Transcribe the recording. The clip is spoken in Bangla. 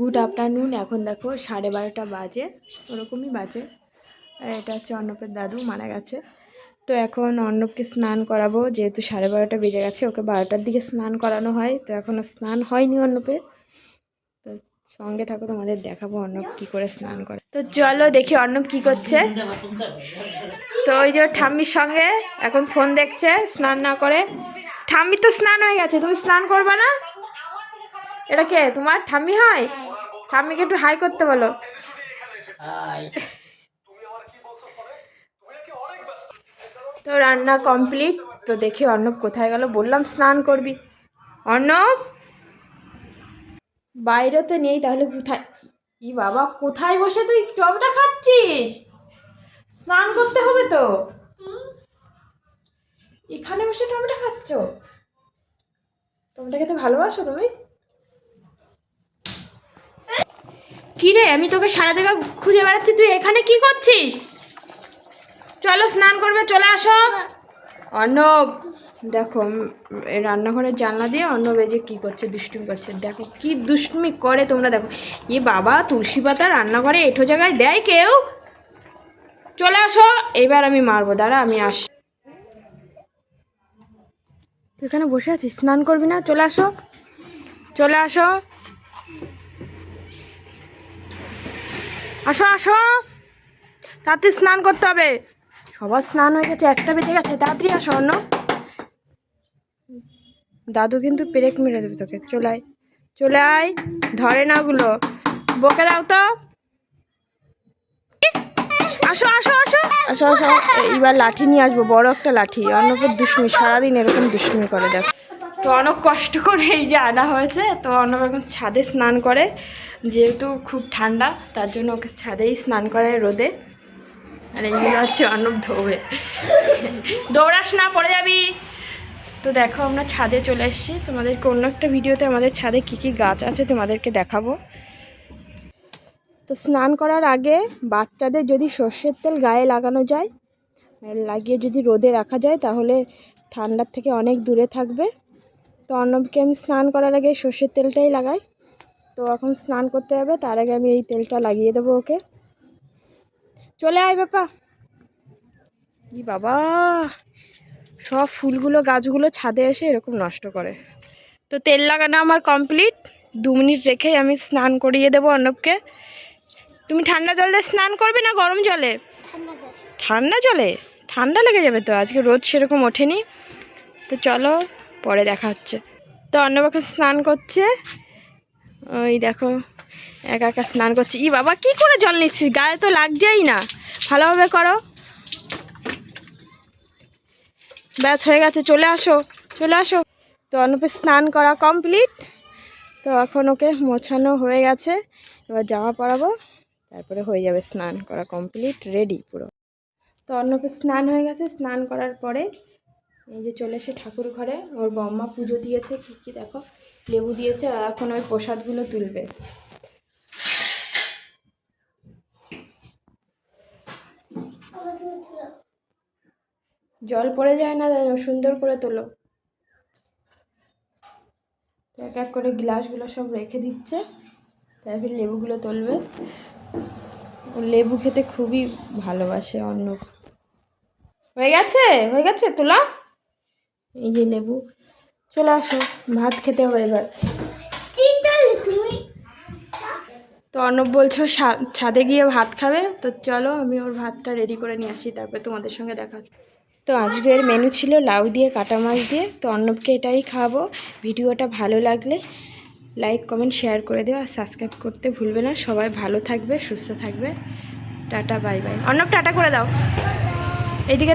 গুড আফটারনুন এখন দেখো সাড়ে বারোটা বাজে, ওরকমই বাজে। এটা হচ্ছে অর্ণবের দাদু, মারা গেছে। তো এখন অর্ণবকে স্নান করাবো, যেহেতু সাড়ে বারোটা বেজে গেছে, ওকে বারোটার দিকে স্নান করানো হয়। তো এখনও স্নান হয়নি অর্ণবের। তো সঙ্গে থাকো, তোমাদের দেখাবো অর্ণব কী করে স্নান করে। তো চলো দেখি অর্ণব কী করছে। তো ওই যে ঠাম্মির সঙ্গে এখন ফোন দেখছে, স্নান না করে। ঠাম্মির তো স্নান হয়ে গেছে, তুমি স্নান করবে না? এটা কে? তোমার ঠাম্মি হয়? ঠাম্মিকে একটু হাই করতে বলো। তো রান্না কমপ্লিট তো দেখি অর্ণব কোথায় গেল? বললাম স্নান করবি। অর্ণব? বাইরে তো নেই তাহলে কোথায়? ই বাবা কোথায় বসে তুই? টমেটো খাচ্ছিস? স্নান করতে হবে তো। এখানে বসে টমেটো খাচ্ছ? টমেটো খেতে ভালোবাসো তুমি? কি রে, আমি তোকে সারা জায়গা খুঁজে বেড়াচ্ছি, তুই এখানে কি করছিস? চলো স্নান করবে, চলে আসো। অর্ণব, দেখো রান্নাঘরের জানলা দিয়ে অর্ণব এই যে কী করছে, দুষ্টুমি করছে। দেখো কি দুষ্টুমি করে তোমরা, দেখো। এ বাবা, তুলসী পাতা রান্নাঘরে এঠো জায়গায় দেয় কেউ? চলে আসো, এবার আমি মারবো, দাঁড়া, আমি আসি এখানে বসে আছিস, স্নান করবি না? চলে আসো। চলে আসো। আসো আসো। তাড়াতাড়ি স্নান করতে হবে। সবার স্নান হয়ে গেছে, একটা বেজে গেছে, তাড়াতাড়ি আসো, অন্য। দাদু কিন্তু পেরেক মেরে দেবে তোকে, চলে আয়। চলে আয়, ধরে না ওগুলো। বকে দাও তো। আসো আসো আসো। আসো আসো এইবার লাঠি নিয়ে আসব, বড় একটা লাঠি। অর্ণবের দুষ্টুমি, সারাদিন এরকম দুষ্টুমি করে, দেখ। তো অনেক কষ্ট করে এই যে আনা হয়েছে। তো অর্ণব এখন ছাদে স্নান করে। যেহেতু খুব ঠান্ডা, তার জন্য ওকে ছাদেই স্নান করে রোদে। আর এইগুলো হচ্ছে অর্ণব ধোবে। দৌড়াস না, পড়ে যাবি। তো দেখো, আমরা ছাদে চলে এসেছি। তোমাদেরকে অন্য একটা ভিডিওতে আমাদের ছাদে কী কী গাছ আছে তোমাদেরকে দেখাবো। তো স্নান করার আগে বাচ্চাদের যদি সর্ষের তেল গায়ে লাগানো যায়, লাগিয়ে যদি রোদে রাখা যায়, তাহলে ঠান্ডার থেকে অনেক দূরে থাকবে। তো অর্ণবকে আমি স্নান করার আগে সর্ষের তেলটাই লাগাই। তো এখন স্নান করতে হবে তার আগে আমি এই তেলটা লাগিয়ে দেবো ওকে। চলে আয় বাপা ই বাবা সব ফুলগুলো গাছগুলো ছাদে এসে এরকম নষ্ট করে। তো তেল লাগানো আমার কমপ্লিট। দু মিনিট রেখেই আমি স্নান করিয়ে দেবো অর্ণবকে। তুমি ঠান্ডা জল দিয়ে স্নান করবে না গরম জলে। ঠান্ডা জলে? ঠান্ডা লেগে যাবে তো আজকে রোদ সেরকম ওঠেনি। তো চলো পরে দেখা হচ্ছে। তো অন্নবাকে স্নান করছে। ওই দেখো, একা একা স্নান করছে। ই বাবা, কি করে জল নিচ্ছিস? গায়ে তো লাগছেই না। ভালোভাবে করো। ব্যাস, হয়ে গেছে, চলে আসো চলে আসো। তো অন্নপে স্নান করা কমপ্লিট। তো এখন ওকে মোছানো হয়ে গেছে। এবার জামা পরাবো। তারপরে হয়ে যাবে স্নান করা কমপ্লিট, রেডি পুরো। তো অন্নপে স্নান হয়ে গেছে। স্নান করার পরে এই যে চলে এসে ঠাকুর ঘরে, ওর বম্মা পুজো দিয়েছে, কী কী দেখো, লেবু দিয়েছে, আর এখন ওই প্রসাদগুলো তুলবে। জল পড়ে যায় না সুন্দর করে তোলো। এক এক করে গ্লাসগুলো সব রেখে দিচ্ছে, তারপর লেবুগুলো তুলবে। লেবু খেতে খুবই ভালোবাসে অন্য হয়ে গেছে? হয়ে গেছে? তোলা? এই যে লেবু। চলে আসো, ভাত খেতে হবে এবার। তো অর্ণব বলছো ছাদে গিয়ে ভাত খাবে, তো চলো আমি ওর ভাতটা রেডি করে নিয়ে আসি, তারপরে তোমাদের সঙ্গে দেখা। তো আজকের মেনু ছিল লাউ দিয়ে কাটা মাছ দিয়ে। তো অর্ণবকে এটাই খাব ভিডিওটা ভালো লাগলে লাইক কমেন্ট শেয়ার করে দেও। আর সাবস্ক্রাইব করতে ভুলবে না। সবাই ভালো থাকবে, সুস্থ থাকবে। Tata bye bye Arnab, tata করে দাও। এইদিকে